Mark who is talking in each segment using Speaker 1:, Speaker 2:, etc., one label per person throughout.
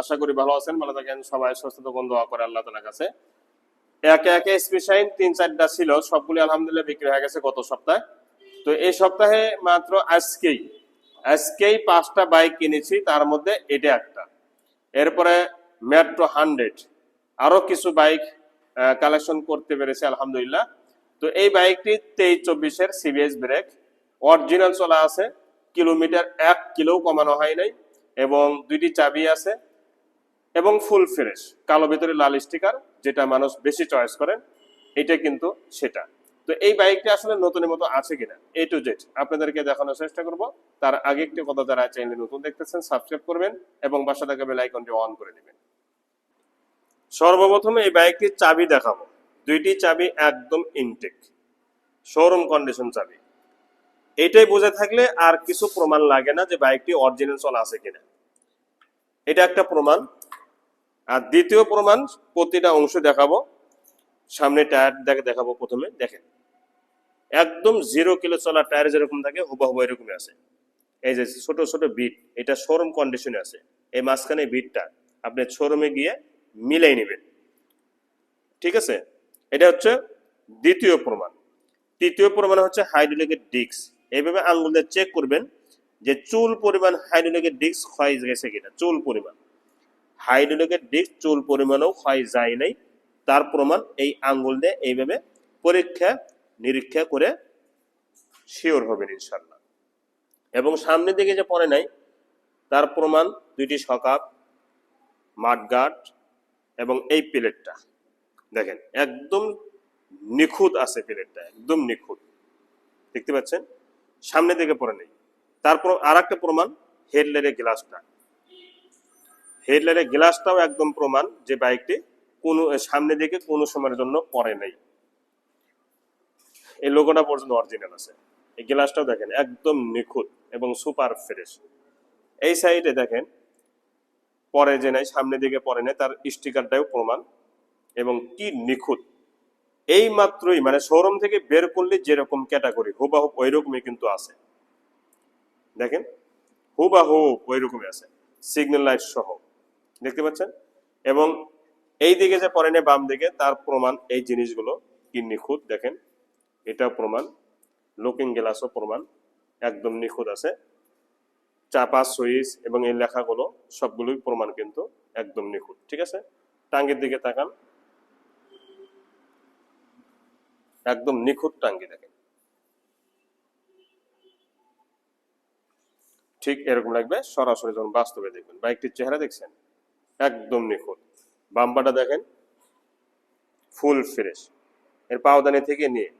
Speaker 1: আশা করি ভালো আছেন, ভালো থাকেন, সবাই সুস্থ দোয়া করে আল্লাহ কাছে। একে একে তিন চারটা ছিল, সবগুলি আলহামদুলিল্লাহ বিক্রি হয়ে গেছে গত সপ্তাহে। তো এই সপ্তাহে মাত্র আজকেই আজকেই পাঁচটা বাইক কিনেছি, তার মধ্যে এটা একটা। এরপরে মেট্রো হান্ড্রেড আরও কিছু বাইক কালেকশন করতে পেরেছি, আলহামদুলিল্লাহ। তো এই বাইকটি তেইশ চব্বিশের সিবিএস ব্রেক অরিজিনাল চলা আছে কিলোমিটার এক কিলো কমানো হয় নাই। এবং দুইটি চাবি আছে এবং ফুল ফ্রেশ, কালো ভিতরে লাল স্টিকার, যেটা মানুষ বেশি চয়েস করেন, এটা কিন্তু সেটা। তো এই বাইকটি আসলে নতুনের মতো আছে কিনা এ টু জেড আপনাদেরকে দেখানোর চেষ্টা করব। তার আগে একটি কথা যারা চ্যানেলে নতুন দেখতেছেন সাবস্ক্রাইব করবেন এবং বাসা থেকে বেল আইকনটি অন করে দিবেন। সর্বপ্রথমে এই বাইকটির চাবি দেখাবো। দুইটি চাবি একদম ইনটেক শোরুম কন্ডিশন চাবি। এটাই বুঝে থাকলে আর কিছু প্রমাণ লাগে না যে বাইকটি অরিজিনাল চলা আছে কিনা। এটা একটা প্রমাণ। আর দ্বিতীয় প্রমাণ, প্রতিটা অংশ দেখাবো। সামনে টায়ার দেখে দেখাবো প্রথমে, দেখেন। একদম জিরো কিলো চলা টায়ার যেরকম থাকে হুবাহুব এরকমই আছে। এই যে ছোট ছোট বিট, এটা শোরুম কন্ডিশনে আছে। এই মাঝখানে বিটটা আপনি শোরুমে গিয়ে মিলাই নেবেন। ঠিক আছে? এটা হচ্ছে দ্বিতীয় প্রমাণ। তৃতীয় প্রমাণ হচ্ছে হাইড্রোলিকের ডিস্ক এইভাবে আঙ্গুল দিয়ে চেক করবেন যে চুল পরিমাণ হাইড্রোলিকের ডিস্ক ক্ষয় গেছে কিনা, চুল পরিমাণ। হাইড্রোলিকের ডিস্ক চুল পরিমাণও ক্ষয় যায় নাই। তার প্রমাণ এই আঙ্গুল দিয়ে এইভাবে পরীক্ষা, নিরীক্ষা করে শিওর হবেন ইনশাল্লাহ এবং সামনের দিকে যে পড়ে নাই, তার প্রমাণ দুইটি সকাপ মাঠগাট এবং এই প্লেটটা। দেখেন, একদম নিখুঁত আছে প্লেটটা, একদম নিখুঁত। দেখতে পাচ্ছেন? সামনে দিকে পড়ে নেই। তারপর আর একটা প্রমাণ হেডলাইটের গ্লাসটা। হেডলাইটের গ্লাসটাও একদম প্রমাণ যে বাইকটি কোনো, সামনে দিকে কোনো সময়ের জন্য পড়ে নাই। এই লোগোটা পর্যন্ত অরিজিনাল আছে। এই গ্লাসটাও দেখেন একদম নিখুঁত এবং সুপার ফ্রেশ। এই সাইডে দেখেন, পরে যে নাই, সামনে দিকে পরে নেই, তার স্টিকারটাও প্রমাণ এবং কি নিখুঁত। এই মাত্রই মানে শোরুম থেকে বের করলে যেরকম ক্যাটাগরি হুবাহুব ওই রকমই কিন্তু আছে। দেখেন হুবাহুব ওই রকমই আছে সিগন্যাল লাইট সহ, দেখতে পাচ্ছেন? এবং এই দিকে যে পরে নেই বাম দিকে, তার প্রমাণ এই জিনিসগুলো কি নিখুঁত? দেখেন, এটাও প্রমাণ লুকিং গ্লাসও প্রমাণ, একদম নিখুঁত আছে। চাপা, সুইচ এবং এই লেখাগুলো সবগুলোই প্রমাণ কিন্তু একদম নিখুঁত, ঠিক আছে? টাঙ্গির দিকে তাকান। একদম নিখুঁত টাঙ্গি দেখেন। ঠিক এরকম লাগবে, সরাসরি যখন বাস্তবে দেখবেন। বাইকটির চেহারা দেখছেন? একদম নিখুঁত। বাম্পাটা দেখেন, ফুল ফ্রেশ। এর পাওদানি থেকে নিয়ে,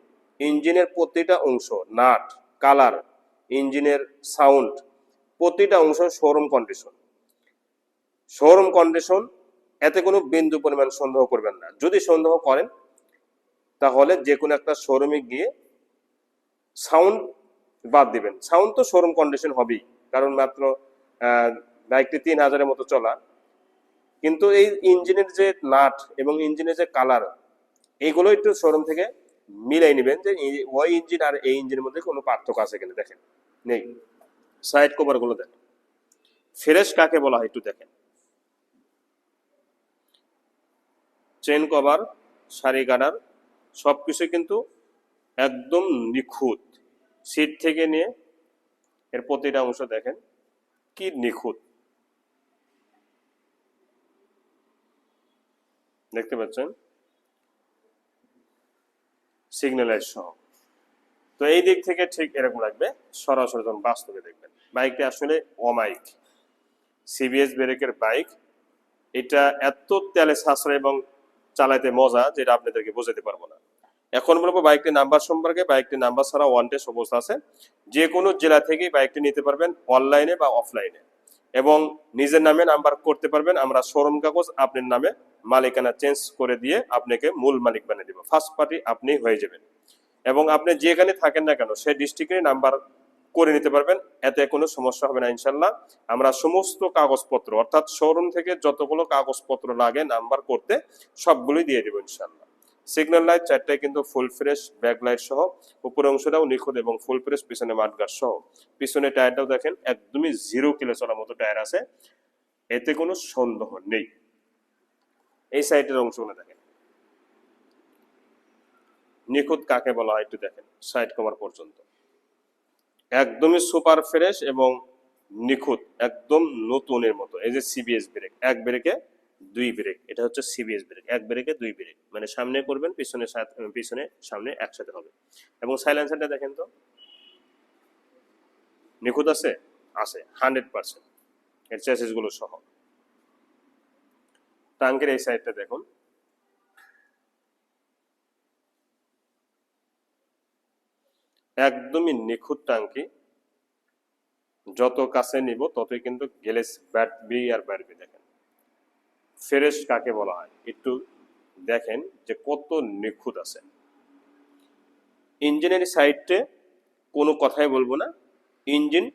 Speaker 1: ইঞ্জিনের প্রতিটা অংশ, নাট, কালার, ইঞ্জিনের সাউন্ড, প্রতিটা অংশ শোরুম কন্ডিশন। শোরুম কন্ডিশন, এতে কোনো বিন্দু পরিমাণ সন্দেহ করবেন না। যদি সন্দেহ করেন, তাহলে যে কোনো একটা শোরুমে গিয়ে সাউন্ড বাদ দিবেন। সাউন্ড তো শোরুম কন্ডিশন হবেই। কারণ মাত্র বাইকটি তিন হাজারের মতো চলা। কিন্তু এই ইঞ্জিনের যে নাট এবং ইঞ্জিনের যে কালার এইগুলো একটু শোরুম থেকে মিলাই নেবেন যে ওই ইঞ্জিন আর এই ইঞ্জিনের মধ্যে কোনো পার্থক্য আছে কিনা দেখেন। নেই। সাইড কভারগুলো দেখেন। ফ্রেশ কাকে বলা হয় একটু দেখেন। চেন কভার শাড়ি গার্ডার সবকিছু কিন্তু একদম নিখুঁত। সিট থেকে নিয়ে এর প্রতিটা অংশ দেখেন, কি নিখুঁত। দেখতে পাচ্ছেন? সিগন্যালাইজ সহ। তো এই দিক থেকে ঠিক এরকম লাগবে, সরাসরি যখন বাস্তবে দেখবেন। বাইকটি আসলে অমাইক সিবিএস ব্রেকের বাইক, এটা এত তেলে সাশ্রয় এবং চালাইতে মজা যেটা আপনাদেরকে বোঝাতে পারব না। এখন বলব বাইকটির নাম্বার সম্পর্কে বাইকটির নাম্বার ছাড়া ওয়ান টেস্ট অবস্থা আছে। যে কোনো জেলা থেকেই বাইকটি নিতে পারবেন অনলাইনে বা অফলাইনে এবং নিজের নামে নাম্বার করতে পারবেন, আমরা শোরুম কাগজ আপনার নামে মালিকানা চেঞ্জ করে দিয়ে আপনাকে মূল মালিক বানিয়ে দেবো। ফার্স্ট পার্টি আপনি হয়ে যাবেন। এবং আপনি যেখানে থাকেন না কেন, সেই ডিস্ট্রিক্টের নাম্বার করে নিতে পারবেন, এতে কোনো সমস্যা হবে না, ইনশাল্লাহ। আমরা সমস্ত কাগজপত্র, অর্থাৎ শোরুম থেকে যতগুলো কাগজপত্র লাগে নাম্বার করতে, সবগুলোই দিয়ে দেবো, ইনশাল্লাহ। সিগন্যাল লাইট চারটায় কিন্তু ফুল ফ্রেশ ব্যাক লাইট সহ উপরের অংশটাও নিখুঁত এবং ফুল ফ্রেশ পিছনে মাঠগার সহ। পিছনে টায়ারটাও দেখেন, একদমই জিরো কিলো চলার মতো টায়ার আছে। এতে কোনো সন্দেহ নেই। এই সাইডের অংশগুলো দেখেন। নিখুঁত কাকে বলা হয় একটু দেখেন সাইড কভার পর্যন্ত। একদমই সুপার ফ্রেশ এবং নিখুঁত, একদম নতুনের মতো। এই যে সিবিএস ব্রেক এক ব্রেকে দুই ব্রেক, এটা হচ্ছে সিবিএস ব্রেক, এক ব্রেকে দুই ব্রেক মানে সামনে করবেন, পিছনে পিছনে সামনে একসাথে হবে। এবং সাইলেন্সারটা দেখেন তো। নিখুঁত আছে? আছে হান্ড্রেড পার্সেন্ট এর চ্যাসেসগুলো সহ। টাঙ্কের এই সাইডটা দেখুন। একদমই নিখুঁত টাঙ্কি যত কাছে নিব, ততই কিন্তু গ্যালেস ব্যাটবি আর ব্যাটবি দেখেন। ফ্রেশ কাকে বলা হয়? একটু দেখেন যে কত নিখুঁত আছে। ইঞ্জিনের সাইডে কোনো কথাই বলব না। ইঞ্জিন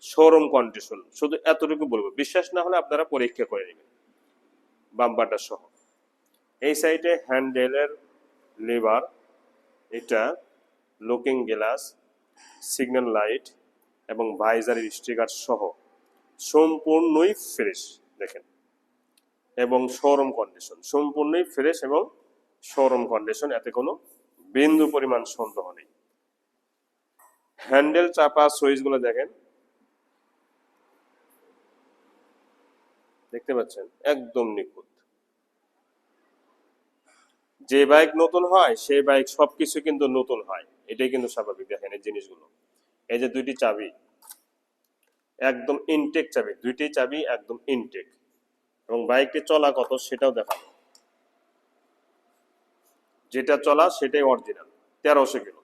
Speaker 1: শোরুম কন্ডিশন, শুধু এতটুকু বলব। বিশ্বাস না হলে আপনারা পরীক্ষা করে নেবেন, বাম্পারটা সহ। এই সাইডে হ্যান্ডেলের লিভার, এটা লুকিং গ্লাস, সিগন্যাল লাইট এবং ভাইজারের স্টিকার সহ। সম্পূর্ণই ফ্রেশ, দেখেন। এবং শোরুম কন্ডিশন সম্পূর্ণই ফ্রেশ এবং শোরুম কন্ডিশন এতে কোনো বিন্দু পরিমাণ সন্দেহ নেই। হ্যান্ডেল চাপা সুইচগুলো দেখেন। দেখতে পাচ্ছেন? একদম নিখুঁত। যে বাইক নতুন হয় সেই বাইক সবকিছু কিন্তু নতুন হয়। এটাই কিন্তু স্বাভাবিক, দেখেন এই জিনিসগুলো। এই যে দুইটি চাবি, একদম ইনটেক চাবি, দুইটি চাবি একদম ইনটেক এবং বাইকটি চলা কত সেটাও দেখাবো। যেটা চলা সেটাই অরিজিনাল তেরোশো কিলো।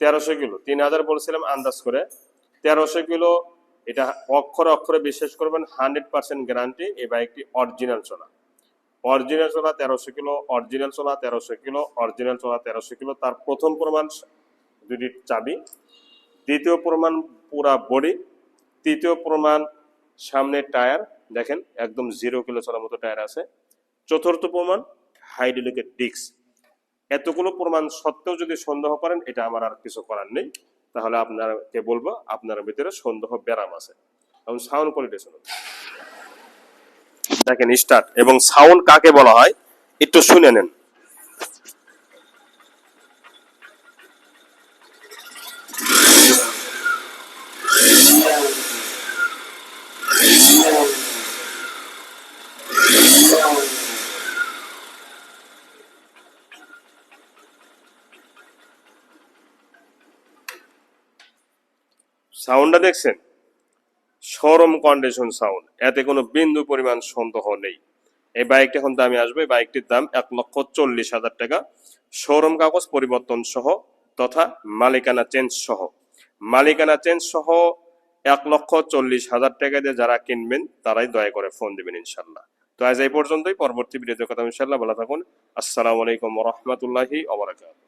Speaker 1: তেরোশো কিলো, তিন হাজার বলছিলাম আন্দাজ করে। তেরোশো কিলো, এটা অক্ষরে অক্ষরে বিশ্বাস করবেন, হান্ড্রেড পার্সেন্ট গ্যারান্টি এই বাইকটি অরিজিনাল চলা। অরিজিনাল চলা তেরোশো কিলো অরিজিনাল চলা তেরোশো কিলো অরিজিনাল চলা তেরোশো কিলো, তার প্রথম প্রমাণ দুটি চাবি, দ্বিতীয় প্রমাণ পুরা বডি তৃতীয় প্রমাণ সামনের টায়ার দেখেন, একদম জিরো কিলো চলার মতো টায়ার আছে। চতুর্থ প্রমাণ হাইড্রোলিকের ডিক্স এতগুলো প্রমাণ সত্ত্বেও যদি সন্দেহ করেন, এটা আমার আর কিছু করার নেই। তাহলে আপনাকে বলব, আপনার ভিতরে সন্দেহ ব্যারাম আছে। এবং সাউন্ড কোয়ালিটি শুনুন। দেখেন স্টার্ট এবং সাউন্ড কাকে বলা হয়, একটু শুনে নেন। সাউন্ডটা দেখছেন? সরম কন্ডিশন সাউন্ড এতে কোনো বিন্দু পরিমাণ সন্দেহ নেই। এই বাইকটি এখন দামে আসবে। বাইকটির দাম এক লক্ষ চল্লিশ হাজার টাকা। শোরুম কাগজ পরিবর্তন সহ তথা মালিকানা চেঞ্জ সহ। মালিকানা চেঞ্জ সহ এক লক্ষ চল্লিশ হাজার টাকা দিয়ে যারা কিনবেন, তারাই দয়া করে ফোন দিবেন ইনশাল্লাহ তো আজ এই পর্যন্তই। পরবর্তী ভিডিওতে কথা ইনশাল্লাহ ভালো থাকুন। আসসালামু আলাইকুম রহমতুল্লাহি ওবরাকাতুহু